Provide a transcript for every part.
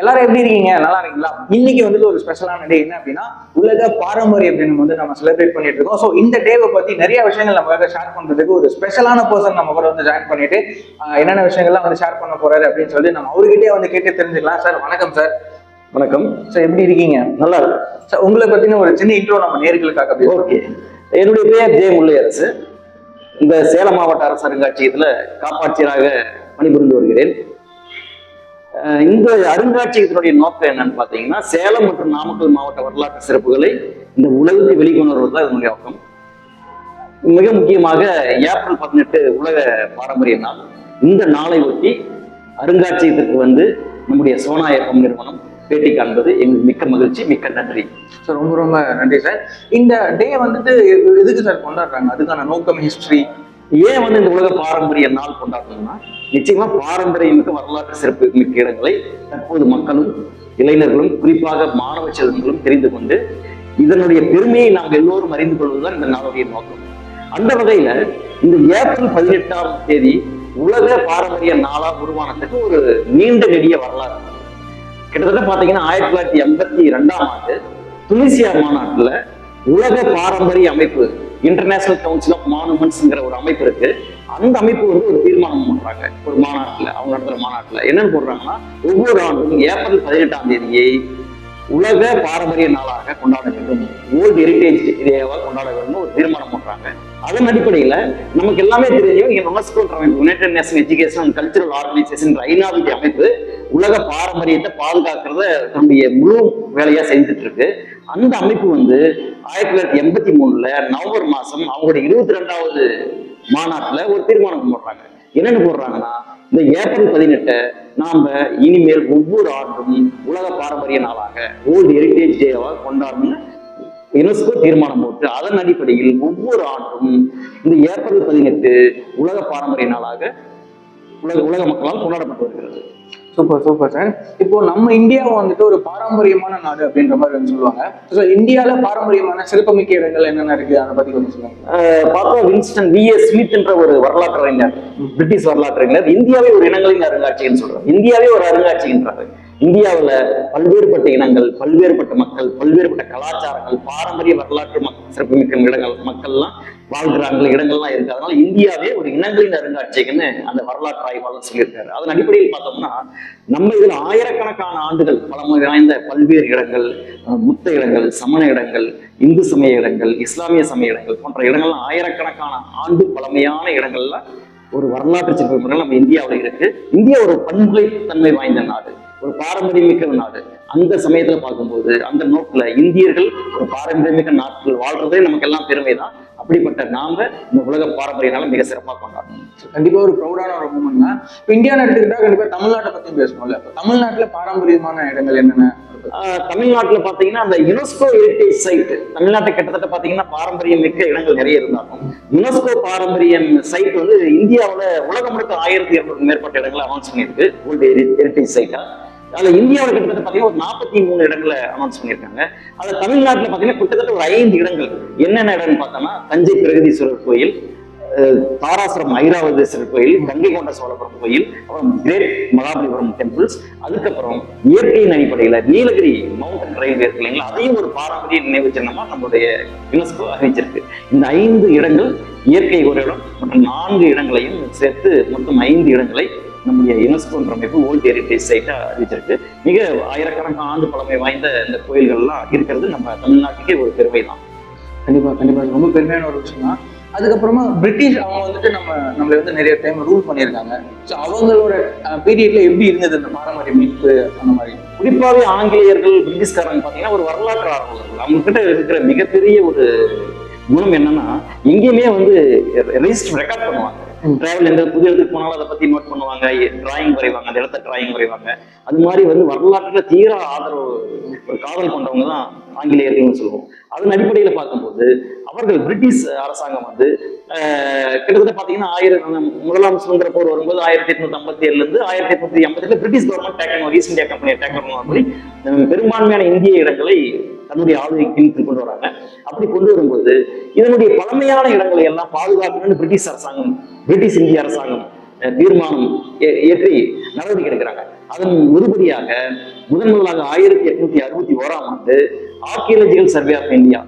எல்லாரும் எப்படி இருக்கீங்க? நல்லா இருக்கீங்களா? இன்னைக்கு வந்துட்டு ஒரு ஸ்பெஷலான டே என்ன அப்படின்னா உலக பாரம்பரிய தினம் வந்து நம்ம செலிப்ரேட் பண்ணிட்டு இருக்கோம். ஸோ இந்த டேவை பத்தி நிறைய விஷயங்கள் நமக்காக ஷேர் பண்றதுக்கு ஒரு ஸ்பெஷலான பர்சன் நம்ம கூட வந்து ஜாயின் பண்ணிட்டு என்னென்ன விஷயங்கள்லாம் வந்து ஷேர் பண்ண போறாரு அப்படின்னு சொல்லி நம்ம அவர்கிட்டயே வந்து கேட்டு தெரிஞ்சுக்கலாம். சார் வணக்கம் சார் வணக்கம். சார் எப்படி இருக்கீங்க? நல்லா இருக்கு. சார் உங்களை பத்தின ஒரு சின்ன இன்ட்ரோ நம்ம நேர்களுக்காக ஓகே. என்னுடைய பெயர் ஜெய முல்லையரசு. இந்த சேலம் மாவட்ட அரசு அருங்காட்சியகத்தில் காப்பாட்சியராக பணிபுரிந்து வருகிறேன். இந்த அருங்காட்சியகத்தினுடைய நோக்கம் என்னன்னு பார்த்தீங்கன்னா சேலம் மற்றும் நாமக்கல் மாவட்ட வரலாற்று சிறப்புகளை இந்த உலகத்தை வெளிக்கொண்டு வருவது தான் இதனுடைய நோக்கம். மிக முக்கியமாக ஏப்ரல் பதினெட்டு உலக பாரம்பரிய நாள். இந்த நாளை ஒட்டி அருங்காட்சியகத்திற்கு வந்து நம்முடைய சோனா எஃப்எம் நிறுவனம் பேட்டி காண்பது எங்களுக்கு மிக்க மகிழ்ச்சி மிக்க நன்றி. சார் ரொம்ப ரொம்ப நன்றி சார். இந்த டே வந்துட்டு எதுக்கு சார் கொண்டாடுறாங்க? அதுக்கான நோக்கம் ஹிஸ்டரி ஏன் வந்து இந்த உலக பாரம்பரிய நாள் கொண்டாடணும்னா நிச்சயமா பாரம்பரியமிக்க வரலாற்று சிறப்பு மிக்க இடங்களை தற்போது மக்களும் இளைஞர்களும் குறிப்பாக மாணவ செல்வங்களும் தெரிந்து கொண்டு இதனுடைய பெருமையை நாம் எல்லோரும் அறிந்து கொள்வதுதான் இந்த நாளுடைய நோக்கம். அந்த வகையில இந்த ஏப்ரல் பதினெட்டாம் தேதி உலக பாரம்பரிய நாளா உருவானதுக்கு ஒரு நீண்ட நெடிய வரலாறு. கிட்டத்தட்ட பாத்தீங்கன்னா ஆயிரத்தி தொள்ளாயிரத்தி எண்பத்தி ரெண்டாம் ஆண்டு துனிசியா மாநாட்டுல உலக பாரம்பரிய அமைப்பு இன்டர்நேஷனல் கவுன்சில் ஆஃப் மானுமெண்ட்ஸ்ங்கிற ஒரு அமைப்பு இருக்கு. அந்த அமைப்பு வந்து ஒரு தீர்மானம் பண்றாங்க. ஒரு மாநாட்டுல அவங்க நடத்துற மாநாட்டுல. என்னன்னு போடுறாங்கன்னா ஒவ்வொரு ஆண்டும் ஏப்ரல் பதினெட்டாம் தேதியை உலக பாரம்பரிய நாளாக கொண்டாட வேண்டும். வேர்ல்டு ஹெரிட்டேஜ் டேவாக கொண்டாட வேண்டும். ஒரு தீர்மானம் பண்றாங்க. அதன் அடிப்படையில நமக்கு எல்லாமே தெரியும். இங்க அமைப்பு United Nation Education and Cultural Organisation ஐநாவுடைய அமைப்பு உலக பாரம்பரியத்தை பாதுகாக்கிறத தன்னுடைய முழு வேலையா செஞ்சுட்டு இருக்கு. அந்த அமைப்பு வந்து ஆயிரத்தி தொள்ளாயிரத்தி எண்பத்தி மூணுல நவம்பர் மாசம் அவங்களுடைய இருபத்தி ரெண்டாவது மாநாட்டுல ஒரு தீர்மானம் போடுறாங்க. என்னன்னு போடுறாங்கன்னா இந்த ஏப்ரல் பதினெட்டை நாம இனிமேல் ஒவ்வொரு ஆண்டும் உலக பாரம்பரிய நாளாக ஓல்டு ஹெரிட்டேஜ் டேவாக கொண்டாடணும்னு யுனெஸ்கோ தீர்மானம் போட்டு அதன் அடிப்படையில் ஒவ்வொரு ஆண்டும் இந்த ஏப்ரல் பதினெட்டு உலக பாரம்பரிய நாளாக உலக உலக மக்களால் கொண்டாடப்பட்டு வருகிறது. சூப்பர் சூப்பர் சார் இப்போ நம்ம இந்தியாவை வந்துட்டு ஒரு பாரம்பரியமான நாடு அப்படின்ற மாதிரி வந்து சொல்லுவாங்க. ஸோ இந்தியால பாரம்பரியமான சிறப்புமிக்க இடங்கள் என்னென்ன இருக்கு? அதை பத்தி கொஞ்சம் சொல்லுங்க. பார்த்தா வின்ஸ்டன் வி எஸ் ஸ்மித் என்ற ஒரு வரலாற்று அறிஞர் பிரிட்டிஷ் வரலாற்று அறிஞர். இந்தியாவே ஒரு இனங்களின் அருங்காட்சியகம்னு சொல்றாரு. இந்தியாவே ஒரு அருங்காட்சியகன்றாரு இந்தியாவுல பல்வேறுபட்ட இனங்கள் பல்வேறுபட்ட மக்கள் பல்வேறுபட்ட கலாச்சாரங்கள் பாரம்பரிய வரலாற்று மக் சிறப்புமிக்க இடங்கள் மக்கள்லாம் வாழ்கிறாங்க இடங்கள்லாம் இருக்கு. அதனால இந்தியாவே ஒரு இனங்களின் அருங்காட்சியகம்னு அந்த வரலாற்று ஆய்வாளர் சொல்லியிருக்காரு. அதன் அடிப்படையில் பார்த்தோம்னா நம்ம இதுல ஆயிரக்கணக்கான ஆண்டுகள் பழமை வாய்ந்த பல்வேறு இடங்கள் புத்த இடங்கள் சமண இடங்கள் இந்து சமய இடங்கள் இஸ்லாமிய சமய இடங்கள் போன்ற இடங்கள்லாம் ஆயிரக்கணக்கான ஆண்டு பழமையான இடங்கள்ல ஒரு வரலாற்று சிறப்பு நம்ம இந்தியாவில் இருக்கு. இந்தியா ஒரு பன்முகத்தன்மை வாய்ந்த நாடு ஒரு பாரம்பரியமிக்க நாடு. அந்த சமயத்துல பார்க்கும்போது அந்த நோக்கில் இந்தியர்கள் ஒரு பாரம்பரியமிக்க நாட்டில் வாழ்றதே நமக்கு எல்லாம் பெருமை தான் அப்படிப்பட்ட நாம இந்த உலக பாரம்பரிய நாளை மிக சிறப்பாக கொண்டாடணும். கண்டிப்பா ஒரு ப்ரௌடான ஒரு மூமெண்ட் தான். இப்போ இந்தியான்னு எடுத்துக்கிட்டா கண்டிப்பா தமிழ்நாட்டை பத்தி பேசணும்ல தமிழ்நாட்டுல பாரம்பரியமான இடங்கள் என்னென்ன? தமிழ்நாட்டுல பாத்தீங்கன்னா அந்த யுனெஸ்கோ ஹெரிட்டேஜ் சைட் தமிழ்நாட்டை கிட்டத்தட்ட பாத்தீங்கன்னா பாரம்பரியம் மிக்க இடங்கள் நிறைய இருந்தாலும் யுனெஸ்கோ பாரம்பரியம் சைட் வந்து இந்தியாவுல உலகம் முழுக்க ஆயிரத்தி இருநூறு மேற்பட்ட இடங்களை அனௌன்ஸ் பண்ணியிருக்கு. வேர்ல்டு ஹெரிட்டேஜ் சைட்டா அதுல இந்தியாவுல கிட்டத்தட்ட பாத்தீங்கன்னா ஒரு நாற்பத்தி மூணு இடங்களை அனௌன்ஸ் பண்ணியிருக்காங்க. அதுல தமிழ்நாட்டில் பாத்தீங்கன்னா கிட்டத்தட்ட ஒரு ஐந்து இடங்கள். என்னென்ன இடம்னு பார்த்தோம்னா தஞ்சை பிரகதீஸ்வரர் கோயில் தாராசுரம் ஐராவதேஸ்வரர் கோயில் கங்கை கொண்ட சோழபுரம் கோயில் அப்புறம் கிரேட் மகாபலிபுரம் டெம்பிள்ஸ் அதுக்கப்புறம் இயற்கையின் அடிப்படையில நீலகிரி மவுண்டன் ரயில்வே இருக்கு இல்லைங்களா அதையும் ஒரு பாரம்பரிய நினைவு சின்னமா நம்மளுடைய யுனெஸ்கோ அறிவிச்சிருக்கு. இந்த ஐந்து இடங்கள் இயற்கை ஒரு இடம் மற்றும் நான்கு இடங்களையும் சேர்த்து மொத்தம் ஐந்து இடங்களை நம்முடைய யுனெஸ்கோ என்ற அமைப்பு வேர்ல்டு ஹெரிட்டேஜ் சைட்டா அறிவிச்சிருக்கு மிக ஆயிரக்கணக்கான ஆண்டு பழமை வாய்ந்த இந்த கோயில்கள்லாம் இருக்கிறது நம்ம தமிழ்நாட்டுக்கே ஒரு பெருமை தான் கண்டிப்பா கண்டிப்பா. இது ரொம்ப பெருமையான ஒரு விஷயம் தான் அதுக்கப்புறமா பிரிட்டிஷ் அவங்க வந்துட்டு நம்ம நம்மளை வந்து நிறைய டைம் ரூல் பண்ணியிருக்காங்க. ஸோ அவங்களோட பீரியட்ல எப்படி இருந்தது இந்த பாரம்பரிய மீட்பு அந்த மாதிரி? குறிப்பாகவே ஆங்கிலேயர்கள் பிரிட்டிஷ்காரங்க பார்த்தீங்கன்னா ஒரு வரலாற்று ஆர்வலர்கள். அவங்க கிட்ட இருக்கிற மிகப்பெரிய ஒரு குணம் என்னன்னா எங்கேயுமே வந்து ரெஜிஸ்டர் ரெக்கார்ட் பண்ணுவாங்க. டிராவல் எந்த புது இடத்துக்கு போனாலும் அதை பத்தி நோட் பண்ணுவாங்க டிராயிங் வரைவாங்க அந்த இடத்த டிராயிங் வரைவாங்க. அது மாதிரி வந்து வரலாற்றுல தீர ஆதரவு ஒரு காதல் கொண்டவங்க தான் ஆங்கிலேயர்கள்னு சொல்லுவோம். அதன் அடிப்படையில பார்க்கும்போது அவர்கள் பிரிட்டிஷ் அரசாங்கம் வந்து கிட்டத்தட்ட பாத்தீங்கன்னா ஆயிரம் முதலாம் சுதந்திர போர் வரும்போது ஆயிரத்தி எட்நூத்தி ஐம்பத்தி ஏழுல இருந்து ஆயிரத்தி எட்நூத்தி ஐம்பத்தி British government taken East India Company taken அப்படி பெரும்பான்மையான இந்திய இடங்களை தன்னுடைய ஆளுகைக்கு கொண்டு வராங்க. அப்படி கொண்டு வரும்போது இதனுடைய பழமையான இடங்களை எல்லாம் பாதுகாக்கணும்னு பிரிட்டிஷ் அரசாங்கம் பிரிட்டிஷ் இந்திய அரசாங்கம் அஹ், தீர்மானம் ஏ- ஏற்றி நடவடிக்கை எடுக்கிறாங்க. அதன் ஒருபடியாக முதன் முதலாக ஆயிரத்தி எட்நூத்தி அறுபத்தி ஓராம் ஆண்டு ஆர்கியாலஜிக்கல் சர்வே ஆஃப் இந்தியா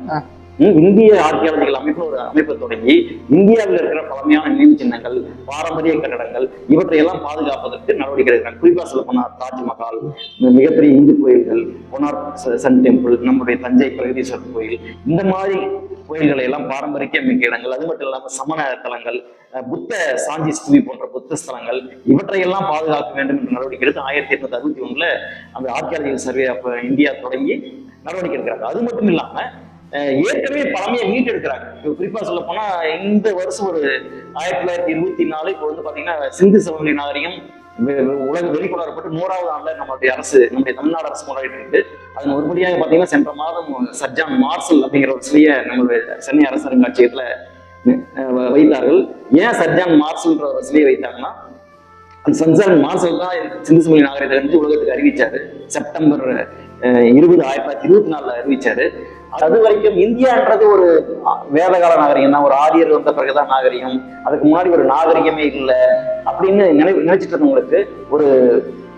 இந்திய ஆர்கியாலஜிக்கல் அமைப்பு ஒரு அமைப்பை தொடங்கி இந்தியாவில் இருக்கிற பழமையான நினைவு சின்னங்கள் பாரம்பரிய கட்டடங்கள் இவற்றையெல்லாம் பாதுகாப்பதற்கு நடவடிக்கை எடுக்கிறாங்க. குறிப்பா சொல்ல போனா தாஜ்மஹால் மிகப்பெரிய இந்து கோயில்கள் கொனார் சன் டெம்பிள் நம்முடைய தஞ்சை பிரகதீஸ்வரர் கோயில் இந்த மாதிரி கோயில்களை எல்லாம் பாரம்பரிய மிக்க இடங்கள். அது மட்டும் இல்லாம சமண தலங்கள் புத்த சாஞ்சி ஸ்தூபி போன்ற புத்த ஸ்தலங்கள் இவற்றையெல்லாம் பாதுகாக்க வேண்டும் என்ற நடவடிக்கை எடுத்து ஆயிரத்தி எட்நூத்தி அறுபத்தி ஒண்ணுல அந்த ஆர்கியாலஜிக்கல் சர்வே ஆஃப் இந்தியா தொடங்கி நடவடிக்கை எடுக்கிறாங்க. அது மட்டும் இல்லாம ஏற்கனவே பழமையை மீட்டெடுக்கிறாங்க. இப்போ குறிப்பா சொல்ல போனா இந்த வருஷம் ஒரு ஆயிரத்தி தொள்ளாயிரத்தி இருபத்தி நாலு இப்போ வந்து பாத்தீங்கன்னா சிந்து சமவெளி நாகரிகம் உலக வெளிக்கொணரப்பட்டு நூறாவது ஆண்டுல நம்மளுடைய அரசு நம்முடைய தமிழ்நாடு அரசு கொண்டாடிட்டு இருக்கு. அதன் ஒருபடியாக பாத்தீங்கன்னா சென்ற மாதம் சர்ஜான் மார்சல் அப்படிங்கிற ஒரு சிலையை நம்மளுடைய சென்னை அரசு அருங்காட்சியகத்துல வ- வைத்தார்கள். ஏன் சர்ஜான் மார்சல்ன்ற ஒரு சிலையை வைத்தாங்கன்னா அந்த மார்சல் தான் சிந்து சமவெளி நாகரிகத்தை வந்து உலகத்துக்கு அறிவிச்சாரு. செப்டம்பர் அஹ், இருபது ஆயிரத்தி தொள்ளாயிரத்தி இருபத்தி நாலுல அறிவிச்சாரு. அது வரைக்கும் இந்தியான்றது ஒரு வேதகால நாகரிகம் தான். ஒரு ஆரியர் வந்த பிறகுதான் நாகரிகம். அதுக்கு முன்னாடி ஒரு நாகரிகமே இல்லை அப்படின்னு நினை நினைச்சிட்டு இருந்தவங்களுக்கு ஒரு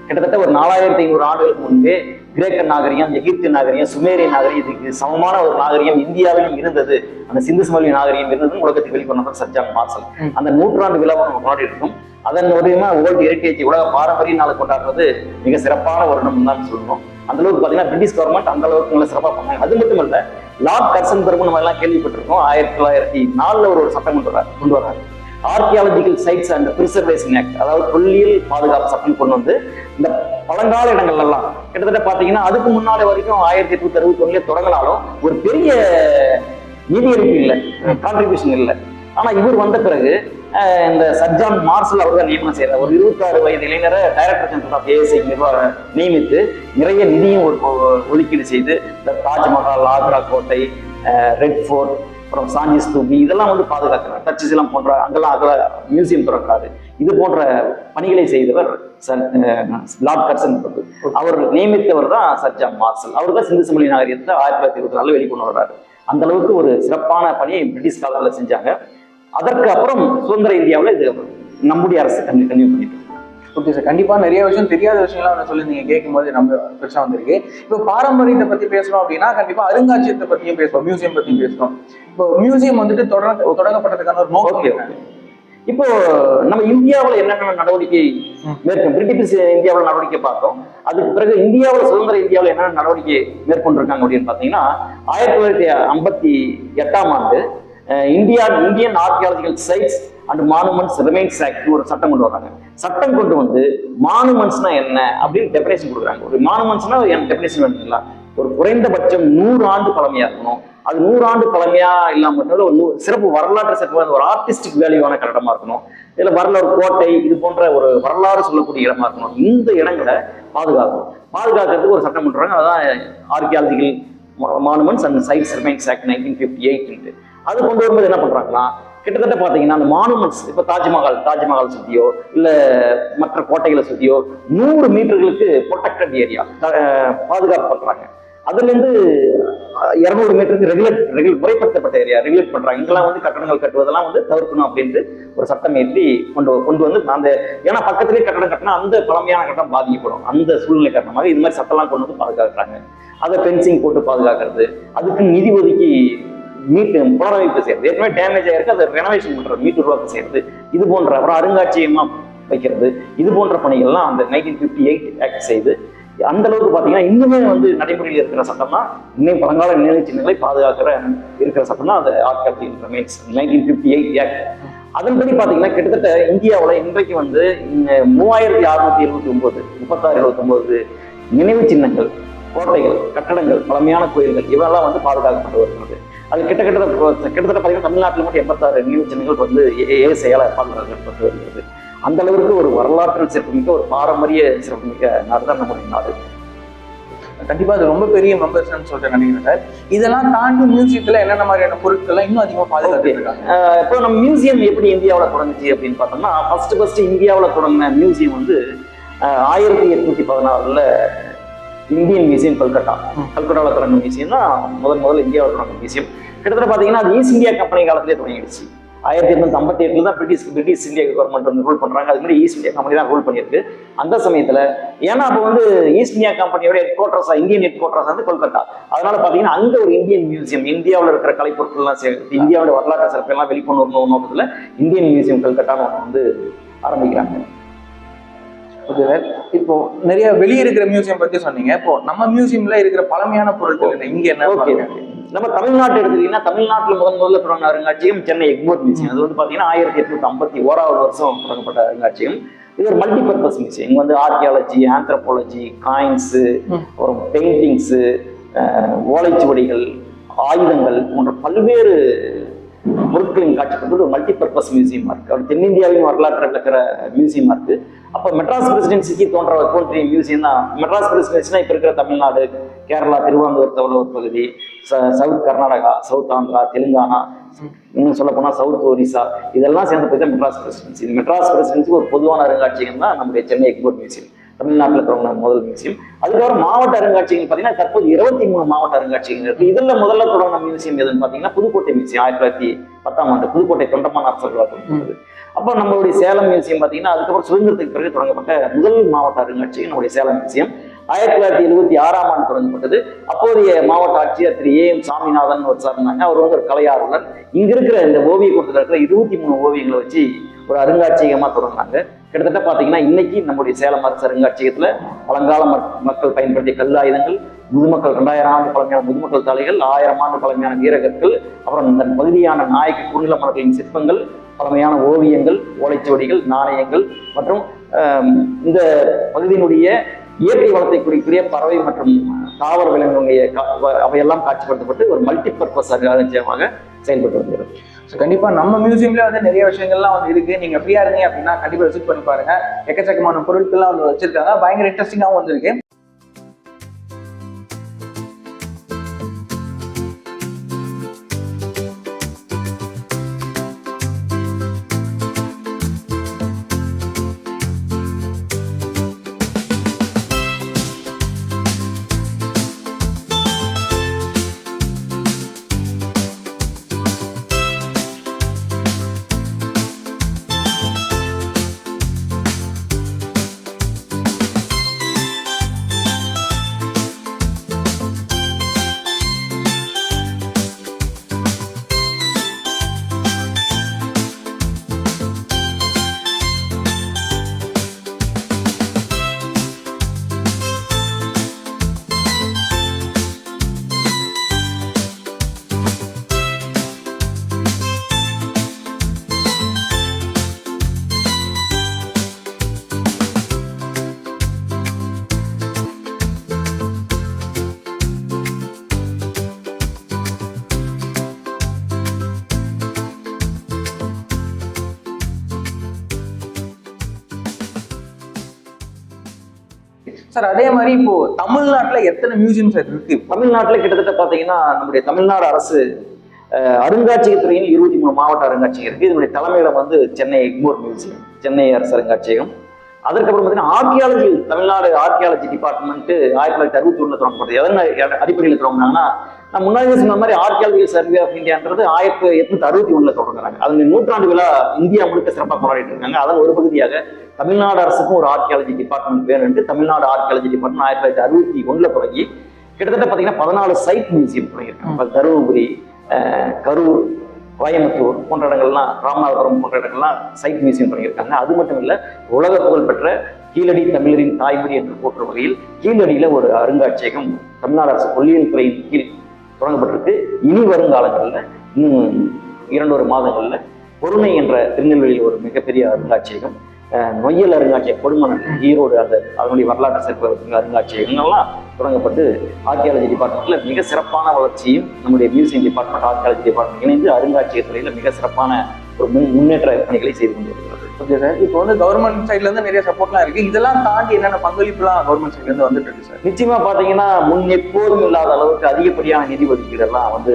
கிட்டத்தட்ட ஒரு நாலாயிரத்தி ஐநூறு ஆண்டுகளுக்கு முன்பே கிரேக்க நாகரிகம் எகிப்து நாகரிகம் சுமேரிய நாகரிகம் இதுக்கு சமமான ஒரு நாகரிகம் இந்தியாவிலும் இருந்தது. அந்த சிந்து சமவெளி நாகரிகம் இருந்ததுன்னு உலகத்துக்கு வெளிக்கொண்டவர் சர்ஜான் மார்சல். அந்த நூற்றாண்டு விழாவை நம்ம கொண்டாடி இருக்கோம் அதன் மூலியமா வேர்ல்டு ஹெரிட்டேஜ் உலக பாரம்பரிய நாள் கொண்டாடுறது மிக சிறப்பான வருடம் தான் சொல்லணும் அந்த அளவுக்கு பாத்தீங்கன்னா பிரிட்டிஷ் கவர்மெண்ட் அந்த அளவுக்கு நல்ல சிறப்பா பண்ணாங்க. அது மட்டும் இல்ல லார்ட் கர்சன் பெருமன் நம்ம எல்லாம் கேள்விப்பட்டிருக்கோம். ஆயிரத்தி தொள்ளாயிரத்தி நாலுல ஒரு சட்டம் கொண்டு வர்றாரு கொண்டு வர்றாரு. Archaeological Sites and Preservation Act அதாவது தொல்லியல் பாதுகாப்பு சட்டம் கொண்டு வந்து இந்த பழங்கால இடங்கள் எல்லாம் கிட்டத்தட்ட பாத்தீங்கன்னா அதுக்கு முன்னாடி வரைக்கும் ஆயிரத்தி எட்நூத்தி அறுபத்தி ஒண்ணுல தொடங்கினாலும் ஒரு பெரிய நிதியளிப்பு இல்லை கான்ட்ரிபியூஷன் இல்லை. ஆனா இவர் வந்த பிறகு இந்த சர்ஜான் மார்சல் அவர் தான் நியமனம் செய்யறார் ஒரு இருபத்தாறு வயது இளைஞரை டைரக்டர் ஜெனரல் ஆஃப் ஏஎஸ்ஐ நியமித்து நிறைய நிதியும் ஒரு ஒதுக்கீடு செய்து இந்த தாஜ்மஹால் ஆக்ரா கோட்டை ரெட் ஃபோர்ட் அப்புறம் சாஞ்சி ஸ்தூபி இதெல்லாம் வந்து பாதுகாக்கிறார். தட்சிசிலம் போன்ற அங்கெல்லாம் அகல மியூசியம் திறக்கிறாரு இது போன்ற பணிகளை செய்தவர் சர்- லார்ட் கர்சன் பிரபு அவர் நியமித்தவர் தான் சர்ஜா மார்சல். அவர் தான் சிந்து சமவெளி நாகரிகத்தை ஆயிரத்தி தொள்ளாயிரத்தி இருபத்தி நாலு வெளிக்கொண்டு வர்றாரு. அந்த அளவுக்கு ஒரு சிறப்பான பணியை பிரிட்டிஷ் காலத்தில் செஞ்சாங்க. அதற்கு அப்புறம் சுதந்திர இந்தியாவில் இது நம்முடைய அரசு கன்டினியூ பண்ணிட்டு ஓகே சார். கண்டிப்பா நிறைய விஷயம் தெரியாத விஷயம்லாம் சொல்லி நீங்க கேட்கும்போது நம்ம பெருசா வந்திருக்கு. இப்போ பாரம்பரியத்தை பத்தி பேசணும் அப்படின்னா கண்டிப்பா அருங்காட்சியகத்தை பத்தியும் பேசுவோம் மியூசியம் பத்தியும் பேசுவோம். இப்போ மியூசியம் வந்துட்டு தொடங்க தொடங்கப்பட்டதுக்கான ஒரு நோக்கம்? இப்போ நம்ம இந்தியாவுல என்னென்ன நடவடிக்கை மேற்கொண்டு பிரிட்டிஷ் இந்தியாவுல நடவடிக்கை பார்த்தோம். அதுக்கு பிறகு இந்தியாவுல சுதந்திர இந்தியாவுல என்னென்ன நடவடிக்கை மேற்கொண்டிருக்காங்க அப்படின்னு பாத்தீங்கன்னா ஆயிரத்தி தொள்ளாயிரத்தி ஐம்பத்தி எட்டாம் ஆண்டு India Indian Archaeological Sites and Monuments Remains Act ஒரு சட்டம் கொண்டு வராங்க. சட்டம் கொண்டு வந்து மானுமெண்ட்ஸ்னா என்ன அப்படின்னு டெபினேஷன் கொடுக்குறாங்க. ஒரு மானுமெண்ட்ஸ்னா என் டெபினேஷன் வேணுங்களா ஒரு குறைந்தபட்சம் நூறு ஆண்டு பழமையா இருக்கணும். அது நூறு ஆண்டு பழமையா இல்லாம மட்டும் ஒரு நூறு சிறப்பு வரலாற்று சிறப்பு ஒரு ஆர்டிஸ்டிக் வேல்யூவான கட்டடமா இருக்கணும். இல்ல வரலாறு கோட்டை இது போன்ற ஒரு வரலாறு சொல்லக்கூடிய இடமா இருக்கணும். இந்த இடங்களை பாதுகாக்கணும். பாதுகாக்கிறதுக்கு ஒரு சட்டம் பண்றாங்க அதான் Archaeological Monuments and Sites Remains Act nineteen fifty eight அது கொண்டு வரும்போது என்ன பண்றாங்கன்னா கிட்டத்தட்ட பார்த்தீங்கன்னா அந்த மானுமெண்ட்ஸ் இப்போ தாஜ்மஹால் தாஜ்மஹால் சுற்றியோ இல்லை மற்ற கோட்டைகளை சுற்றியோ நூறு மீட்டர்களுக்கு ப்ரொடெக்டட் ஏரியா பாதுகாப்பு பண்ணுறாங்க அதுல இருந்து மீட்டருக்கு ரெகுலேட் ரெகுலேட் முறைப்படுத்தப்பட்ட ஏரியா ரெகுலேட் பண்றாங்க. இங்கெல்லாம் வந்து கட்டடங்கள் கட்டுவதெல்லாம் வந்து தவிர்க்கணும் அப்படின்ட்டு ஒரு சட்டம் ஏற்றி கொண்டு கொண்டு வந்து அந்த ஏன்னா பக்கத்துலேயே கட்டடம் கட்டினா அந்த பழமையான கட்டடம் பாதிக்கப்படும். அந்த சூழ்நிலை காரணமாக இது மாதிரி சட்டம்லாம் கொண்டு வந்து பாதுகாக்கிறாங்க. அதை ஃபென்சிங் போட்டு பாதுகாக்கிறது அதுக்கு நிதி ஒதுக்கி மீட்டு புனரமைப்பு செய்யறது. ஏற்கனவே டேமேஜ் ஆயிருக்கு அதை ரெனோவேஷன் பண்றது மீட்டு உருவாக்கம் செய்யறது. இது போன்ற அப்புறம் அருங்காட்சியகமா வைக்கிறது. இது போன்ற பணிகள்லாம் அந்த நைன்டீன் ஃபிஃப்டி எயிட் ஆக்ட் செய்து அந்த அளவுக்கு பாத்தீங்கன்னா இன்னுமே வந்து நடைமுறையில் இருக்கிற சட்டம் தான். இன்னும் பழங்கால நினைவு சின்னங்களை பாதுகாக்கிற இருக்கிற சட்டம் தான் அந்த ஆர்காப்டி Remains nineteen fifty eight Act அதன்படி பாத்தீங்கன்னா கிட்டத்தட்ட இந்தியாவில் இன்றைக்கு வந்து மூவாயிரத்தி அறுநூத்தி எழுபத்தி ஒன்பது முப்பத்தாறு எழுபத்தி ஒன்பது நினைவு சின்னங்கள் கோட்டைகள் கட்டடங்கள் பழமையான கோயில்கள் இவெல்லாம் வந்து பாதுகாக்கப்பட்டு வருகிறது. அது கிட்ட கிட்ட கிட்டத்தட்ட பார்த்தீங்கன்னா தமிழ்நாட்டில் மட்டும் எண்பத்தாறு நினைவு சின்னங்கள் வந்து பாதுகாக்கப்பட்டு வருகிறது அந்த அளவுக்கு ஒரு வரலாற்று சிறப்புமிக்க ஒரு பாரம்பரிய சிறப்புமிக்க நாடு தான் நம்முடைய நாடு. கண்டிப்பா அது ரொம்ப பெரிய மெம்பர்ஸ்ன்னு சொல்லிட்டு நினைக்கிறேன் சார். இதெல்லாம் தாண்டி மியூசியத்துல என்னென்ன மாதிரியான பொருட்கள்லாம் இன்னும் அதிகமா பாதுகாத்துட்டு இருக்காங்க? ஆஹ் இப்போ நம்ம மியூசியம் எப்படி இந்தியாவில் தொடங்குச்சு அப்படின்னு பார்த்தோம்னா ஃபர்ஸ்ட் ஃபர்ஸ்ட் இந்தியாவில் தொடங்கின மியூசியம் வந்து ஆயிரத்தி எட்நூத்தி பதினாறுல இந்தியன் மியூசியம் கல்கட்டா. கல்கட்டாவில் தொடங்கின மியூசியம் தான் முதல் முதல்ல இந்தியாவில் தொடங்கின மியூசியம் கிட்டத்தட்ட பார்த்தீங்கன்னா அது ஈஸ்ட் இந்தியா கம்பெனி காலத்திலே தொடங்கிடுச்சு. ஆயிரத்தி எட்நூத்தி ஐம்பத்தி எட்டுல தான் பிரிட்டிஷ் பிரிட்டிஷ் இந்தியா கவர்மெண்ட் வந்து ரூல் பண்றாங்க. அது மாதிரி ஈஸ்ட் இந்தியா கம்பெனி தான் ரூல் பண்ணியிருக்கு. அந்த சமயத்துல ஏன்னா அப்போ வந்து ஈஸ்ட் இந்தியா கம்பெனியோட ஹெட் குவார்டர்ஸா இந்தியன் ஹெட் குவார்டர்ஸ் வந்து கொல்கத்தா. அதனால பாத்தீங்கன்னா அங்க ஒரு இந்தியன் மியூசியம் இந்தியாவில் இருக்கிற கலைப்பொருட்கள்லாம் சேர்த்து இந்தியாவோட வரலாற்று சிறப்பெல்லாம் வெளிக்கொண்டு வரணும் நோக்கத்துல இந்தியன் மியூசியம் கல்கட்டான்னு வந்து ஆரம்பிக்கிறாங்க. ஓகே சார் இப்போ நிறைய வெளியே இருக்கிற மியூசியம் பத்தி சொன்னீங்க. இப்போ நம்ம மியூசியம்ல இருக்கிற பழமையான பொருட்கள் என்ன? இங்க என்ன? நம்ம தமிழ்நாட்டு எடுத்துக்கிட்டீங்கன்னா தமிழ்நாட்டுல முதன் முதல்ல தொடங்கின அருங்காட்சியகம் சென்னை எக்மோர் மியூசியம் அது வந்து பாத்தீங்கன்னா ஆயிரத்தி எட்நூத்தி ஐம்பத்தி ஓராவது வருஷம் தொடங்கப்பட்ட அருங்காட்சியகம் இது ஒரு மல்டி பர்பஸ் மியூசியம் இங்க வந்து ஆர்கியாலஜி ஆந்த்ரபாலஜி காயின்ஸு. அப்புறம் பெயிண்டிங்ஸு ஓலைச்சுவடிகள் ஆயுதங்கள் போன்ற பல்வேறு பொருட்களின் காட்சிப்படுறது ஒரு மல்டி பர்பஸ் மியூசியமா இருக்கு தென்னிந்தியாவின் வரலாற்றை விளக்குற மியூசியமா இருக்கு அப்போ மெட்ராஸ் பிரசிடென்சிக்கு தோன்ற தோன்றிய மியூசியம் தான். மெட்ராஸ் பிரசிடென்சினா இப்போ இருக்கிற தமிழ்நாடு கேரளா திருவாங்கூர் தவிர ஒரு பகுதி. ச- சவுத் கர்நாடகா சவுத் ஆந்திரா தெலுங்கானா இன்னும் சொல்ல போனா சவுத் ஒரிசா. இதெல்லாம் சேர்ந்து போய் தான் மெட்ராஸ் பிரசிடென்சி. இந்த மெட்ராஸ் பிரசிடென்சிக்கு ஒரு பொதுவான அருங்காட்சியகம் தான் நம்முடைய சென்னை எக்ஸ்போர்ட் மியூசியம். தமிழ்நாட்டில் இருக்கிறவங்க முதல் மியூசியம். அதுக்கப்புறம் மாவட்ட அருங்காட்சியங்கள் பார்த்தீங்கன்னா தற்போது இருபத்தி மூணு மாவட்ட அருங்காட்சியங்கள் இருக்கு. இதில் முதல்ல தொடங்கின மியூசியம் எதுன்னு பார்த்தீங்கன்னா புதுக்கோட்டை மியூசியம் ஆயிரத்தி தொள்ளாயிரத்தி பத்தாம் ஆண்டு புதுக்கோட்டை தொண்டமான அரசர்களால் அப்போ நம்மளுடைய சேலம் மியூசியம் பார்த்தீங்கன்னா அதுக்கப்புறம் சுதந்திரத்துக்கு பிறகு தொடங்கப்பட்ட முதல் மாவட்ட அருங்காட்சியகம் நம்முடைய சேலம் மியூசியம் ஆயிரத்தி தொள்ளாயிரத்தி எழுபத்தி ஆறாம் ஆண்டு தொடங்கப்பட்டது. அப்போதைய மாவட்ட ஆட்சியர் திரு ஏ எம் சாமிநாதன் ஒரு சார் இருந்தாங்க. அவர் வந்து ஒரு கலையார்வலர் இங்க இருக்கிற இந்த ஓவிய கூட்டத்தில் இருக்கிற இருபத்தி மூணு ஓவியங்களை வச்சு ஒரு அருங்காட்சியகமாக தொடங்கினாங்க. கிட்டத்தட்ட பார்த்தீங்கன்னா இன்னைக்கு நம்முடைய சேலம் அரசு அருங்காட்சியகத்தில் பழங்கால மக்- மக்கள் பயன்படுத்திய கல்லாயுதங்கள் முதுமக்கள் ரெண்டாயிரம் ஆண்டு பழமையான முதுமக்கள் தலைகள் ஆயிரம் ஆண்டு பழமையான வீரகற்கள் அப்புறம் இந்த பகுதியான நாயக்க குறுநில மன்னர்களின் சிற்பங்கள் பழமையான ஓவியங்கள் ஓலைச்சுவடிகள் நாணயங்கள் மற்றும் இந்த பகுதியினுடைய இயற்கை வளத்தை குறிக்கூடிய பறவை மற்றும் தாவர விலங்குடைய கா- அவையெல்லாம் காட்சிப்படுத்தப்பட்டு ஒரு மல்டி பர்பஸ் அருங்காட்சியகமாக செயல்பட்டு வருகிறது. ஸோ கண்டிப்பாக நம்ம மியூசியம்ல வந்து நிறைய விஷயங்கள்லாம் வந்து இருக்கு. நீங்கள் ஃப்ரீயாக இருந்தீங்க அப்படின்னா கண்டிப்பாக விசிட் பண்ணி பாருங்க. எக்கச்சக்கமான பொருட்கள்லாம் வந்து வச்சிருக்காங்க. பயங்கர இன்ட்ரெஸ்டிங்காகவும் வந்திருக்கு சார் அதே மாதிரி இப்போ தமிழ்நாட்டுல எத்தனை மியூசியம்ஸ் இருக்கு? தமிழ்நாட்டில் கிட்டத்தட்ட பார்த்தீங்கன்னா நம்முடைய தமிழ்நாடு அரசு அருங்காட்சியகத்துறையின் அருங்காட்சியகத்துறையில் இருபத்தி மூணு மாவட்ட அருங்காட்சியகம் இருக்கு. இதனுடைய தலைமையிடம் வந்து சென்னை எக்மோர் மியூசியம் சென்னை அரசு அருங்காட்சியகம். அதற்கப்புறம் பார்த்தீங்கன்னா ஆர்கியாலஜி தமிழ்நாடு ஆர்கியாலஜி டிபார்ட்மெண்ட் ஆயிரத்தி தொள்ளாயிரத்தி அறுபத்தி ஒண்ணுல தொடங்கப்பட்டது. எதன் அடிப்படையில் தொடங்கினாங்கன்னா நான் முன்னாடி சொன்ன மாதிரி ஆர்கியாலஜிக்கல் சர்வே ஆஃப் இந்தியான்றது ஆயிரத்தி எட்நூத்தி அறுபத்தி ஒண்ணுல தொடங்குறாங்க. அதனுடைய நூற்றாண்டு விழா இந்தியா முழுக்க சிறப்பாக கொண்டாடிட்டு இருக்காங்க. அதன் ஒரு பகுதியாக தமிழ்நாடு அரசுக்கும் ஒரு ஆர்கியாலஜி டிபார்ட்மெண்ட் வேணும்னு தமிழ்நாடு ஆர்கியாலஜி டிபார்ட்மெண்ட் ஆயிரத்தி தொள்ளாயிரத்தி அறுபத்தி ஒண்ணுல தொடங்கி கிட்டத்தட்ட பார்த்தீங்கன்னா பதினாலு சைட் மியூசியம் தொடங்கியிருக்காங்க. தருமபுரி கரூர் கோயம்புத்தூர் போன்ற இடங்கள்லாம் ராமநாதபுரம் போன்ற இடங்கள்லாம் சைட் மியூசியம் தொடங்கியிருக்காங்க. அது மட்டும் இல்ல உலக புகழ்பெற்ற கீழடி தமிழரின் தாய்மொழி என்று போற்ற வகையில் கீழடியில ஒரு அருங்காட்சியகம் தமிழ்நாடு அரசு கொல்லியல் துறையின் கீழ் தொடங்கப்பட்டிருக்கு. இனி வருங்காலங்களில் இன்னும் இரண்டொரு மாதங்களில் பொறுமை என்ற திருநெல்வேலியில் ஒரு மிகப்பெரிய அருங்காட்சியகம் நொய்யல் அருங்காட்சியகம் கொடுமணல் ஈரோடு அந்த அதனுடைய வரலாற்று சிறப்பு அருங்காட்சியகங்கள்லாம் தொடங்கப்பட்டு ஆர்கியாலஜி டிபார்ட்மெண்ட்டில் மிக சிறப்பான வளர்ச்சியும் நம்முடைய மியூசியம் டிபார்ட்மெண்ட் ஆர்கியாலஜி டிபார்ட்மெண்ட் இணைந்து அருங்காட்சியகத் துறையில் மிக சிறப்பான ஒரு முன் முன்னேற்ற பணிகளை செய்து கொண்டு ஓகே சார் இப்போ வந்து கவர்மெண்ட் சைட்ல இருந்து நிறைய சப்போர்ட்லாம் இருக்கு. இதெல்லாம் தாண்டி என்னென்ன பங்களிப்புலாம் கவர்மெண்ட் சைட்ல இருந்து வந்துட்டு இருக்கு சார் நிச்சயமா பாத்தீங்கன்னா முன் எப்போதும் இல்லாத அளவுக்கு அதிகப்படியான நிதி ஒதுக்கீடெல்லாம் வந்து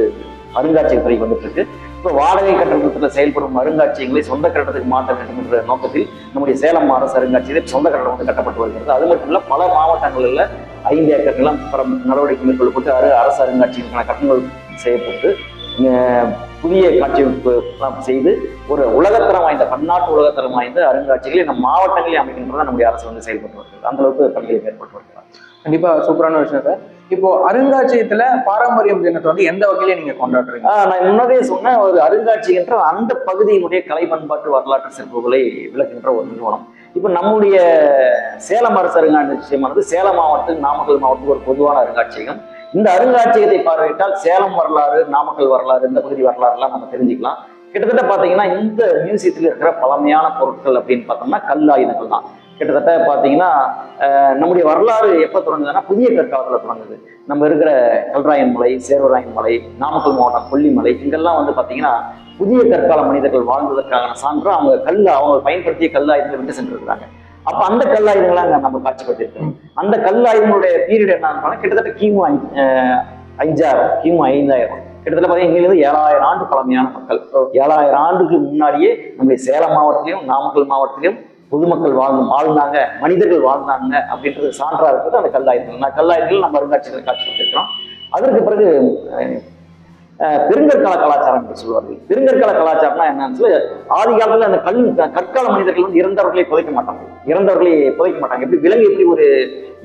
அருங்காட்சியகத்துறைக்கு வந்துட்டு இருக்கு. இப்போ வாடகை கட்டணத்தில் செயல்படும் அருங்காட்சியங்களை சொந்த கட்டணத்துக்கு மாற்ற வேண்டும் என்ற நோக்கத்தில் நம்முடைய சேலம் அரசு அருங்காட்சியகத்தில் சொந்த கட்டணம் வந்து கட்டப்பட்டு வருகிறது. அது மட்டும் இல்ல பல மாவட்டங்களில் ஐந்து ஏக்கர் நிலம் நடவடிக்கை மேற்கொள்ளப்பட்டு அரசு அருங்காட்சியங்களுக்கான கட்டணங்கள் செய்யப்பட்டு புதிய காட்சியமைப்பு எல்லாம் செய்து ஒரு உலகத்தரம் வாய்ந்த பன்னாட்டு உலகத்தரம் வாய்ந்த அருங்காட்சிகளை நம் மாவட்டங்களே அமைக்கின்றதா நம்முடைய அரசு வந்து செயல்பட்டு வருகிறது அந்த அளவுக்கு பணிகளை மேற்பட்டு வருகிறார் கண்டிப்பா சூப்பரான விஷயம் சார். இப்போ அருங்காட்சியகத்துல பாரம்பரியம் தினத்தை வந்து எந்த வகையில நீங்க கொண்டாடுறீங்க? நான் முன்னதே சொன்ன ஒரு அருங்காட்சியகன்ற அந்த பகுதியினுடைய கலை பண்பாட்டு வரலாற்று சிறப்புகளை விளக்குகின்ற ஒரு நிறுவனம். இப்போ நம்முடைய சேலம் அரசு அருங்காட்சியகமானது சேலம் மாவட்டம் நாமக்கல் மாவட்டத்துக்கு ஒரு பொதுவான அருங்காட்சியகம். இந்த அருங்காட்சியகத்தை பார்வையிட்டால் சேலம் வரலாறு நாமக்கல் வரலாறு இந்த பகுதி வரலாறுலாம் நம்ம தெரிஞ்சுக்கலாம். கிட்டத்தட்ட பார்த்தீங்கன்னா இந்த மியூசியத்தில் இருக்கிற பழமையான பொருட்கள் அப்படின்னு பார்த்தோம்னா கல் ஆயுதங்கள் தான். கிட்டத்தட்ட பார்த்தீங்கன்னா நம்முடைய வரலாறு எப்போ தொடங்குதுன்னா புதிய கற்காலத்தில் தொடங்குது. நம்ம இருக்கிற கல்ராயன் மலை சேர்வராயன் மலை நாமக்கல் மாவட்டம் கொல்லிமலை இங்கெல்லாம் வந்து பார்த்தீங்கன்னா புதிய கற்கால மனிதர்கள் வாழ்ந்ததற்கான சான்று அவங்க கல் அவங்க பயன்படுத்திய கல் ஆயுதங்களை விட்டு சென்றிருக்கிறாங்க. அப்ப அந்த கல் அங்க நம்ம காட்சிப்படுத்திருக்கோம் அந்த கல்லாயுதங்களுடைய பீரியட் என்னன்னு கிட்டத்தட்ட கிமு அஞ்சாயிரம் கிமு ஐந்தாயிரம். கிட்டத்தட்ட பார்த்தீங்கன்னா இங்கிருந்து ஏழாயிரம் ஆண்டு பழமையான மக்கள். ஏழாயிரம் ஆண்டுக்கு முன்னாடியே நம்முடைய சேலம் மாவட்டத்திலையும் நாமக்கல் மாவட்டத்திலையும் பொதுமக்கள் வாழ்ந்து வாழ்ந்தாங்க மனிதர்கள் வாழ்ந்தாங்க அப்படின்றது சான்றா இருக்கிறது அந்த கல்லாயுதங்கள் நான் கல்லாயுதங்கள் நம்ம அருங்காட்சியத்தில் காட்சிப்பட்டிருக்கிறோம் அதற்கு பிறகு பெருங்கற்கால கலாச்சாரம் என்று சொல்வார்கள். பெருங்கற்கால கலாச்சாரம்னா என்னன்னு சொல்லி ஆதி காலத்துல அந்த கல் கற்கால மனிதர்கள் வந்து இறந்தவர்களை புதைக்க மாட்டாங்க. இறந்தவர்களை புதைக்க மாட்டாங்க. எப்படி விலங்கு எப்படி ஒரு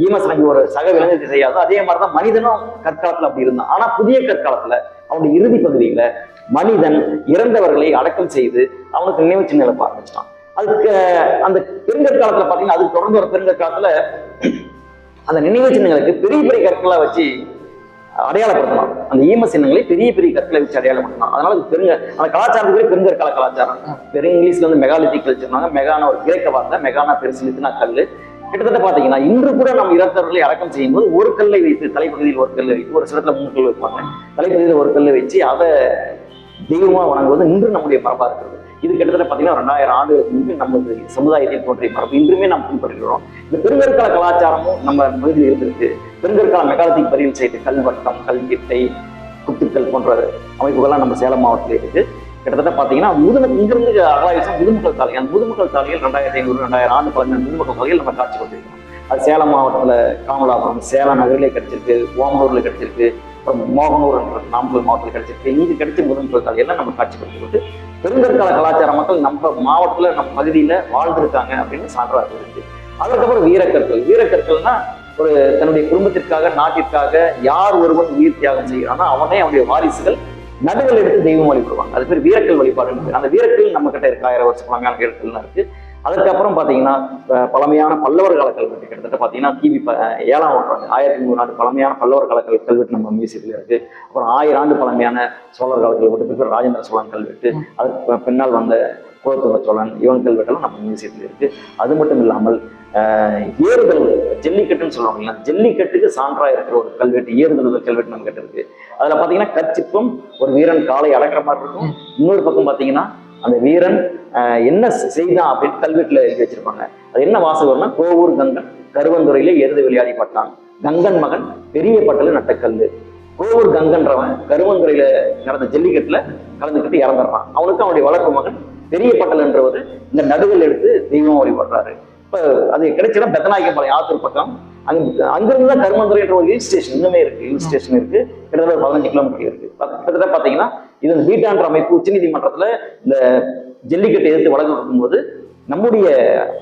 ஈமசனங்கி ஒரு சக விலங்குக்கு செய்யாதோ அதே மாதிரிதான் மனிதனும் கற்காலத்துல அப்படி இருந்தான். ஆனா புதிய கற்காலத்துல அவனுடைய இறுதி பகுதியில மனிதன் இறந்தவர்களை அடக்கம் செய்து அவனுக்கு நினைவு சின்ன ஆரம்பிச்சிட்டான். அதுக்கு அந்த பெருங்கற்காலத்துல பாத்தீங்கன்னா அதுக்கு தொடர்ந்து ஒரு பெருங்கற்காலத்துல அந்த நினைவு சின்னங்களுக்கு பெரிய பெரிய கற்களை வச்சு அடையாளப்படுத்தலாம். அந்த ஈம சின்னங்களை பெரிய பெரிய கற்களை வச்சு அடையாளப்படுத்தலாம். அதனால அது பெருங்க அந்த கலாச்சாரத்துக்கு பேர் பெருங்கற்கால கலாச்சாரம். பெரிய இங்கிலீஷ்ல வந்து மெகாலித்திக் கல்ச்சர்னாங்க மெகானா ஒரு கிரேக்க வார்த்தை மெகானா பெருசிலித்துனா கல் கிட்டத்தட்ட பாத்தீங்கன்னா இன்று கூட நம்ம இறந்தவர்களை அடக்கம் செய்யும்போது ஒரு கல்லை வைத்து தலைப்பகுதியில் ஒரு கல்லை வைத்து ஒரு சிலத்துல மூணு கல் வைப்பாங்க. தலைப்பகுதியில் ஒரு கல்லை வச்சு அதை தெய்வமா வணங்குவது இன்று நம்முடைய மரபா இருக்கிறது. இது கிட்டத்தட்ட பார்த்தீங்கன்னா ரெண்டாயிரம் ஆண்டுகளுக்கு முன்பு நமது சமுதாயத்தில் தோன்றிய மரபு. இன்றுமே நாம் பின்பற்றுகிறோம். இந்த பெருங்கற்கால கலாச்சாரமும் நம்ம பகுதியில் இருந்திருக்கு. பெருங்கற்கால மெகாலத்திக் பதிவு செய்து கல்வட்டம் கல்கிட்டை குத்துக்கள் போன்ற அமைப்புகள்லாம் நம்ம சேலம் மாவட்டத்தில் இருக்கு. கிட்டத்தட்ட பார்த்தீங்கன்னா முதும இங்கிருந்து அகலாயுசம் முதுமக்கள் சாலை அந்த முதுமக்கள் சாலையில் ரெண்டாயிரத்தி ஐநூறு ரெண்டாயிரம் ஆண்டு பழமையான முதுமக்கள் சாலையில் நம்ம காட்சி கொடுத்துருக்கோம். அது சேலம் மாவட்டத்தில் காமலாபுரம் சேலம் நகரிலே கிடைச்சிருக்கு ஓமலூரில் கிடைச்சிருக்கு அப்புறம் மோகனூர் என்ற நாமக்கல் மாவட்டத்தில் கிடைச்சிருக்கு. இங்கு கிடைச்ச முதுமக்கள் சாலையெல்லாம் நம்ம காட்சிப்படுத்திக்கிட்டு பெருங்கற்கால கலாச்சார மக்கள் நம்ம மாவட்டத்துல நம்ம பகுதியில வாழ்ந்திருக்காங்க அப்படின்னு சான்றாக இருக்கு அதுக்கப்புறம் வீரக்கற்கள். வீரக்கற்கள்னா ஒரு தன்னுடைய குடும்பத்திற்காக நாட்டிற்காக யார் ஒருவன் உயிர் தியாகம் செய்கிறானோ அவனே அவனுடைய வாரிசுகள் நடுகள் எடுத்து தெய்வம் வழிபடுவாங்க. அது பேர் வீரக்கல் வழிபாடுன்னு அந்த வீரக்கல் நம்ம கிட்ட இருக்கு. ஆயிரம் வருஷம் பழமையான வீரக்கல்லாம் இருக்கு. அதுக்கப்புறம் பார்த்தீங்கன்னா பழமையான பல்லவர் கால கல்வெட்டு கிட்டத்தட்ட பார்த்தீங்கன்னா கிபி ஏழாம் நூற்றாண்டு ஆயிரத்தி நூறு ஆண்டு பழமையான பல்லவர் கால கல் கல்வெட்டு நம்ம மியூசியத்தில் இருக்கு. அப்புறம் ஆயிரம் ஆண்டு பழமையான சோழர் கால கல்வெட்டு பிறகு ராஜேந்திர சோழன் கல்வெட்டு அதுக்கு பின்னால் வந்த குலத்துவ சோழன் இவன் கல்வெட்டெல்லாம் நம்ம மியூசியத்தில் இருக்கு. அது மட்டும் இல்லாமல் ஏறுதல் ஜல்லிக்கட்டுன்னு சொல்லுவாங்க இல்லையா? ஜல்லிக்கட்டுக்கு சான்றா இருக்கிற ஒரு கல்வெட்டு ஏறுதல் கல்வெட்டு நம்ம கிட்ட இருக்கு. அதுல பாத்தீங்கன்னா கச்சிப்பும் ஒரு வீரன் காலை அடக்கிற மாதிரி இருக்கும். இன்னொரு பக்கம் பாத்தீங்கன்னா அந்த வீரன் என்ன செய்தான் அப்படின்னு கல்வெட்டுல எழுதி வச்சிருப்பாங்க. அது என்ன வாசகம்னா கோவூர் கங்கன் கருவந்துறையிலே எருது விளையாடி பட்டான். கங்கன் மகன் பெரிய பட்டல நட்டக்கல்லு கோவூர் கங்கன்றவன் கருவந்துறையில நடந்த ஜல்லிக்கட்டுல கலந்துக்கிட்டு இறந்துடுறான். அவனுக்கு அவனுடைய வளர்ப்பு மகன் பெரிய பட்டல் என்றவர் இந்த நடுவில் எடுத்து தெய்வம் வழிபடுறாரு. இப்போ அது கிடைச்சிட பெத்தநாயக்கம்பாளையம் ஆத்தூர் பக்கம். அங்க அங்கிருந்து தான் கருமந்துறை என்ற ஒரு ஹில் ஸ்டேஷன் இன்னுமே இருக்கு. ஹில் ஸ்டேஷன் இருக்கு. கிட்டத்தட்ட ஒரு பதினஞ்சு கிலோமீட்டர் இருக்கு. கிட்டத்தட்ட பாத்தீங்கன்னா இது இந்த அமைப்பு உச்சநீதிமன்றத்துல இந்த ஜல்லிக்கட்டை எதிர்த்து வழக்கு கொடுக்கும்போது நம்முடைய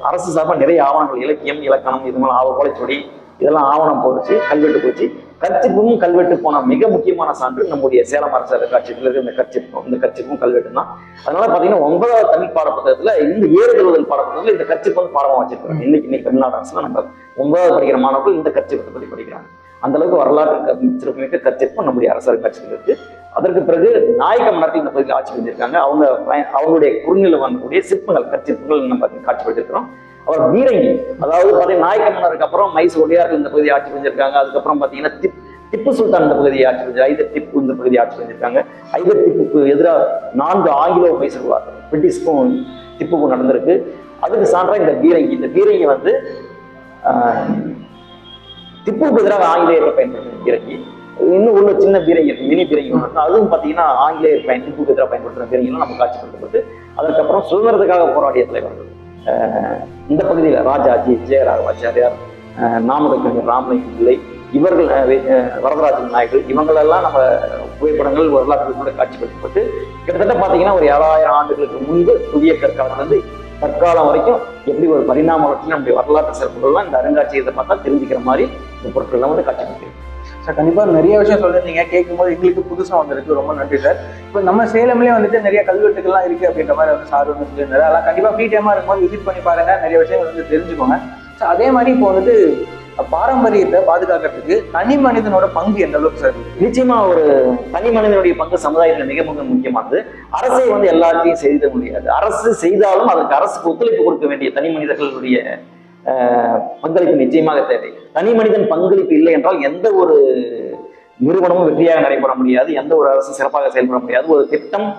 அரசு சார்பாக நிறைய ஆவணங்கள் இலக்கியம் இலக்கணம் இது மாதிரி ஆவ கொலைச்சொடி இதெல்லாம் ஆவணம் போச்சு கல்வெட்டு போச்சு. கற்சிப்பும் கல்வெட்டு போன மிக முக்கியமான சான்று நம்முடைய சேலம் அரசு காட்சியில் இருக்கிற இந்த கற்சிப்பும் இந்த கற்சிப்பும் கல்வெட்டு தான். அதனால பாத்தீங்கன்னா ஒன்பதாவது தமிழ் பாடப்புத்தகத்துல இந்த ஏறுதழுதல் பாடப்புத்தகத்துல இந்த கற்சிப்பு வந்து பாடமா வச்சிருக்காங்க. இன்னைக்கு இன்னைக்கு தமிழ்நாடு அரசுல நம்ம ஒன்பதாவது படிக்கிற மாணவர்கள் இந்த கற்சிப்பத்தை பத்தி படிக்கிறாங்க. அந்த அளவுக்கு வரலாற்று க- சிறப்புமிக்க கற்சிப்பும் நம்முடைய அரசு காட்சியில் இருக்கு. அதற்கு பிறகு நாயக்க மன்னர்கள் இந்த பகுதியில் ஆட்சி புரிஞ்சிருக்காங்க. அவங்க அவங்களுடைய குறுநிலை வரக்கூடிய சிற்பங்கள் கற்சிப்புகள் நம்ம காட்சிப்படுத்திருக்கிறோம் அவர் பீரங்கி அதாவது பார்த்தீங்கன்னா நாயக்க மன்னருக்கு அப்புறம் மைசூர் ஒடியார்கள் இந்த பகுதியை ஆட்சி செஞ்சிருக்காங்க அதுக்கப்புறம் பார்த்தீங்கன்னா திப் திப்பு சுல்தான் இந்த பகுதியை ஆட்சி செஞ்சு ஐதர் திப்பு இந்த பகுதியை ஆட்சி செஞ்சிருக்காங்க ஐதர் திப்புக்கு எதிராக நான்கு ஆங்கிலோ மைசூர் வார் பிரிட்டிஷ்க்கும் திப்புக்கும் நடந்திருக்கு. அதுக்கு சான்றா இந்த பீரங்கி இந்த பீரங்கி வந்து திப்புக்கு எதிராக ஆங்கிலேயர்கள் பயன்படுத்தின பீரங்கி இன்னும் உள்ள சின்ன பீரங்கி இருக்கு மினி பீரங்கி ஒன்று அதுவும் பார்த்தீங்கன்னா ஆங்கிலேயர் பயன் திப்புக்கு எதிராக பயன்படுத்தின பீரங்கிலாம் நம்ம காட்சிப்படுத்தப்பட்டு அதற்கப்புறம் சுதந்திரத்துக்காக போராடிய தலைவர்கள். இந்த பகுதியில் ராஜாஜி ஜெயராகவாச்சாரியார் ஆஹ் நாமக்கல் ராமலிங்கம் பிள்ளை இவர்கள் வரதராஜன் நாயகர்கள் இவங்களெல்லாம் நம்ம புகைப்படங்கள் வரலாற்றுகளோட காட்சிப்படுத்தப்பட்டு கிட்டத்தட்ட பார்த்தீங்கன்னா ஒரு ஏழாயிரம் ஆண்டுகளுக்கு முன்பு புதிய கற்காலத்திலிருந்து தற்காலம் வரைக்கும் எப்படி ஒரு பரிணாம வளர்ச்சி நம்முடைய வரலாற்று சிறப்புகள்லாம் இந்த அருங்காட்சியகத்தை பார்த்தா தெரிஞ்சுக்கிற மாதிரி இந்த பொருட்கள்லாம் வந்து காட்சிப்படுத்தி சார் கண்டிப்பாக நிறைய விஷயம் சொல்லிருந்தீங்க. கேட்கும்போது எங்களுக்கு புதுசாக வந்திருக்கு. ரொம்ப நன்றி சார் இப்போ நம்ம சேலம்லேயே வந்துட்டு நிறைய கல்வெட்டுகள்லாம் இருக்குது அப்படின்ற மாதிரி வந்து சார் வந்து சொல்லியிருந்தாரு. அதெல்லாம் கண்டிப்பாக ஃப்ரீ டைமாக இருக்கும்போது விசிட் பண்ணி பாருங்க. நிறைய விஷயங்கள் வந்து தெரிஞ்சுக்கோங்க. ஸோ அதே மாதிரி இப்போ வந்துட்டு பாரம்பரியத்தை பாதுகாக்கிறதுக்கு தனி மனிதனோட பங்கு எந்த அளவுக்கு சார் நிச்சயமாக நிச்சயமா ஒரு தனி மனிதனுடைய பங்கு சமுதாயத்தில் மிக மிக முக்கியமானது. அரசை வந்து எல்லாத்தையும் செய்த முடியாது. அரசு செய்தாலும் அதற்கு அரசுக்கு ஒத்துழைப்பு கொடுக்க வேண்டிய தனி மனிதர்களுடைய பங்களிப்பு நிச்சயமாக தேவை. தனி மனிதன் பங்களிப்பு இல்லை என்றால் எந்த ஒரு நிறுவனமும் வெற்றியாக நடைபெற முடியாது எந்த ஒரு அரசும் சிறப்பாக செயல்பட முடியாது. ஒரு திட்டம்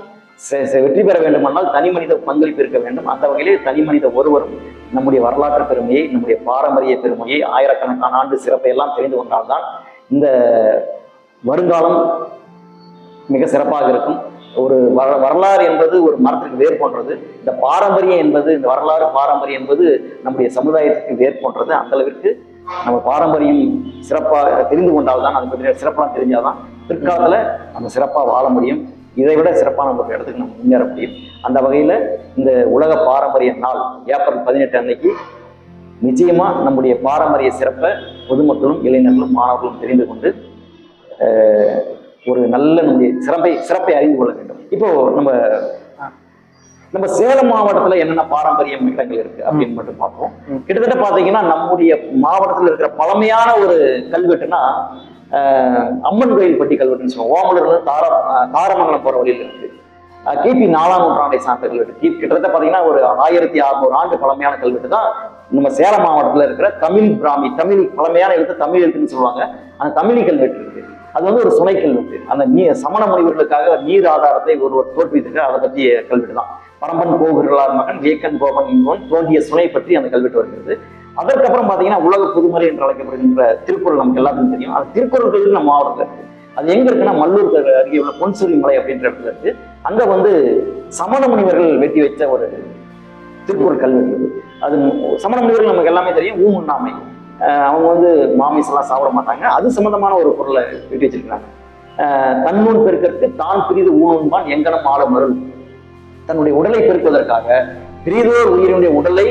செ- வெற்றி பெற வேண்டுமானால் தனி மனித பங்களிப்பு இருக்க வேண்டும். அந்த வகையிலே தனி மனித ஒருவரும் நம்முடைய வரலாற்று பெருமையை நம்முடைய பாரம்பரிய பெருமையை ஆயிரக்கணக்கான ஆண்டு சிறப்பை எல்லாம் தெரிந்து கொண்டால்தான் இந்த வருங்காலம் மிக சிறப்பாக இருக்கும். ஒரு வர வரலாறு என்பது ஒரு மரத்திற்கு வேர் போன்றது. இந்த பாரம்பரியம் என்பது இந்த வரலாறு பாரம்பரியம் என்பது நம்முடைய சமுதாயத்துக்கு வேர் போன்றது. அந்த அளவிற்கு நம்ம பாரம்பரியம் சிறப்பாக தெரிந்து கொண்டால் தான் அதை பற்றிய சிறப்பாக தெரிஞ்சாதான் பிற்காலத்தில் நம்ம சிறப்பாக வாழ முடியும். இதை விட சிறப்பான ஒரு இடத்துக்கு நம்ம முன்னேற முடியும். அந்த வகையில் இந்த உலக பாரம்பரிய நாள் ஏப்ரல் பதினெட்டு அன்னைக்கு நிச்சயமாக நம்முடைய பாரம்பரிய சிறப்பை பொதுமக்களும் இளைஞர்களும் மாணவர்களும் தெரிந்து கொண்டு ஒரு நல்ல நம்முடைய சிறப்பை சிறப்பை அறிந்து கொள்ள வேண்டும். இப்போ நம்ம நம்ம சேலம் மாவட்டத்துல என்னென்ன பாரம்பரிய இடங்கள் இருக்கு அப்படின்னு மட்டும் பார்ப்போம். கிட்டத்தட்ட பாத்தீங்கன்னா நம்முடைய மாவட்டத்துல இருக்கிற பழமையான ஒரு கல்வெட்டுனா அம்மன் கோயில் பட்டி கல்வெட்டுன்னு சொல்லுவோம். ஓமலூர்ல தார தாரமங்கலம் போற வழியில இருக்கு. கிபி நாலாம் நூற்றாண்டை சார்ந்த கல்வெட்டு. கி- கிட்டத்தட்ட பாத்தீங்கன்னா ஒரு ஆயிரத்தி அறுநூறு ஆண்டு பழமையான கல்வெட்டு தான் நம்ம சேலம் மாவட்டத்துல இருக்கிற தமிழ் பிராமி தமிழ் பழமையான எழுத்து தமிழ் எழுத்துன்னு சொல்லுவாங்க. அந்த தமிழி கல்வெட்டு இருக்கு. அது வந்து ஒரு சுனை கல்வெட்டு அந்த நீ சமண முனிவர்களுக்காக நீர் ஆதாரத்தை ஒருவர் தோற்றுவித்திருக்கார் அதை பற்றிய கல்வெட்டு தான் பரம்பன் கோவிலார் மகன் வேக்கன் கோபன் என்பவன் தோன்றிய சுனை பற்றி அந்த கல்வெட்டு வருகிறது. அதற்கப்புறம் பார்த்தீங்கன்னா உலக புதுமறை என்று அழைக்கப்படுகின்ற திருக்குறள் நமக்கு எல்லாத்துக்கும் தெரியும். அந்த திருக்குறள் கல்வி நம்ம மாவட்டத்தில் இருக்கு அது எங்க இருக்குன்னா மல்லூர் அருகே உள்ள பொன்சுரி மலை அப்படின்ற இடத்துல இருக்கு. அங்க வந்து சமண முனிவர்கள் வெட்டி வைத்த ஒரு திருக்குறள் கல்வெட்டு. அது சமண முனிவர்கள் நமக்கு எல்லாமே தெரியும். ஊமுண்ணாமை அவங்க வந்து மாமிஸ் எல்லாம் சாப்பிட மாட்டாங்க. அது சம்மந்தமான ஒரு பொருளை வெட்டி வச்சிருக்கிறாங்க. தன்னூன் பெருக்கிறதுக்கு தான் பிரிது ஊனும்பான் எங்கனம் ஆள மருள் தன்னுடைய உடலை பெருக்குவதற்காக பிரிதோர் உயிரினுடைய உடலை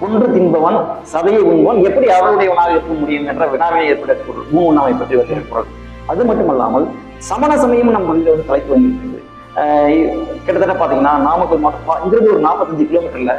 கொன்று தின்பவன் சதையை உண்பவன் எப்படி அவருடையவனாக இருக்க முடியும் என்ற வினாவினை ஏற்பட்ட பொருள் ஊனுண்ணாமை பற்றி வருகிற பொருள் அது மட்டுமல்லாமல் சமண சமயம் நம் இங்க வந்து தலைத்து வந்திருக்கிறது. கிட்டத்தட்ட பாத்தீங்கன்னா நாமக்கல் மாவட்டம் இங்கிருந்து ஒரு நாற்பத்தஞ்சு கிலோமீட்டர்ல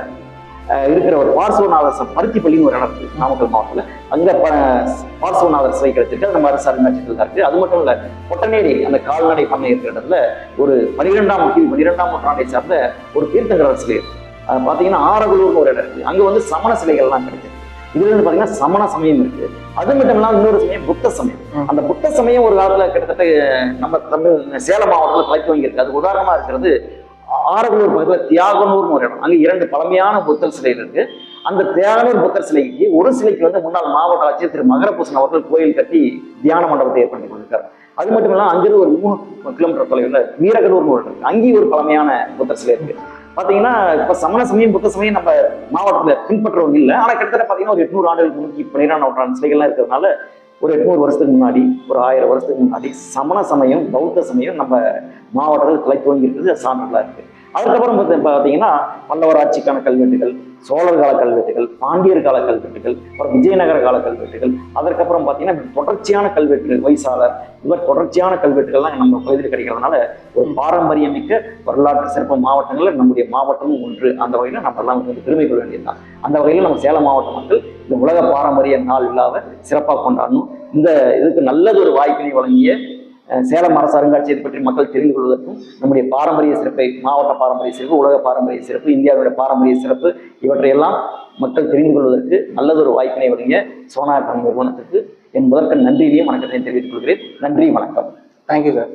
இருக்கிற ஒரு பார்சவநாதர் பருத்திப்பள்ளின்னு ஒரு இடம் இருக்கு நாமக்கல் மாவட்டத்தில். அங்க ப- பார்சவநாதர் சிலை கிடைச்சிருக்கு. அது நம்ம அரசு அருங்காட்சியகத்தில் தான் இருக்கு. அது மட்டும் இல்ல பொட்டநேரி அந்த கால்நடை பண்ணை இருக்கிற இடத்துல ஒரு பனிரெண்டாம் கிபி பனிரெண்டாம் நூற்றாண்டை சார்ந்த ஒரு தீர்த்தங்கரர் சிலை இருக்கு. அது பாத்தீங்கன்னா ஆரகுலூர்னு ஒரு இடம் இருக்கு. அங்க வந்து சமண சிலைகள்லாம் கிடைச்சிருக்கு இதுல இருந்து பாத்தீங்கன்னா சமண சமயம் இருக்கு. அது மட்டும் இல்லாம இன்னொரு சமயம் புத்த சமயம். அந்த புத்த சமயம் ஒரு காலத்துல கிட்டத்தட்ட நம்ம தமிழ் சேலம் மாவட்டத்தில் தலைத்து வாங்கியிருக்கு. அது உதாரணமா இருக்கிறது ஆரவலூர் பக்கத்துல தியாகனூர்னு ஒரு இடம். அங்கே இரண்டு பழமையான புத்தர் சிலை இருக்கு. அந்த தியாகனூர் புத்தர் சிலைக்கு ஒரு சிலைக்கு வந்து முன்னாள் மாவட்ட ஆட்சியர் திரு மகரபூசன் அவர்கள் கோயில் கட்டி தியான மண்டபத்தை ஏற்படுத்தி கொடுத்திருக்காரு. அது மட்டும் இல்லாமல் அங்கிருந்து ஒரு மூணு கிலோமீட்டர் தொலைவில் வீரகனூர்னு ஒரு இடம் இருக்கு. அங்கேயும் ஒரு பழமையான புத்தர் சிலை இருக்கு. பாத்தீங்கன்னா இப்ப சமண சமயம் புத்த சமயம் நம்ம மாவட்டத்துல பின்பற்றவங்க இல்லை. ஆனா கிட்டத்தட்ட பாத்தீங்கன்னா ஒரு எட்நூறு ஆண்டுகளுக்கு முன்னாடி பன்னிரெண்டாம் நூற்றாண்டு சிலைகள்லாம் இருக்கிறதுனால ஒரு எட்நூறு வருஷத்துக்கு முன்னாடி ஒரு ஆயிரம் வருஷத்துக்கு முன்னாடி சமண சமயம் பௌத்த சமயம் நம்ம மாவட்டத்தில் தலை துவங்கி இருக்குது அது சான்றுகளா இருக்கு அதுக்கப்புறம் பார்த்தீங்கன்னா பல்லவர் ஆட்சிக்கான கல்வெட்டுகள் சோழர் கால கல்வெட்டுகள் பாண்டியர் கால கல்வெட்டுகள் அப்புறம் விஜயநகர கால கல்வெட்டுகள் அதற்கப்புறம் பார்த்தீங்கன்னா தொடர்ச்சியான கல்வெட்டு வைசாளர் இவர் தொடர்ச்சியான கல்வெட்டுகள்லாம் நம்ம பகுதியில் கிடைக்கிறதுனால ஒரு பாரம்பரியமிக்க வரலாற்று சிறப்பு மாவட்டங்களில் நம்முடைய மாவட்டமும் ஒன்று. அந்த வகையில் நம்ம எல்லாம் வந்து பெருமை கொள்ள வேண்டியதுதான். அந்த வகையில் நம்ம சேலம் மாவட்ட மக்கள் இந்த உலக பாரம்பரிய நாள் விழாவை சிறப்பாக கொண்டாடணும். இந்த இதுக்கு நல்லது ஒரு வாய்ப்பினை வழங்கிய சேலம் அரசு அருங்காட்சியகத்தை பற்றி மக்கள் தெரிந்து கொள்வதற்கும் நம்முடைய பாரம்பரிய சிறப்பை மாவட்ட பாரம்பரிய சிறப்பு உலக பாரம்பரிய சிறப்பு இந்தியாவுடைய பாரம்பரிய சிறப்பு இவற்றையெல்லாம் மக்கள் தெரிந்து கொள்வதற்கு நல்லதொரு வாய்ப்பினை வழங்கிய சோனா கண் நிறுவனத்துக்கு என் முதற்க நன்றியிலையும் வணக்கத்தையும் தெரிவித்துக் கொள்கிறேன். நன்றி வணக்கம். Thank you sir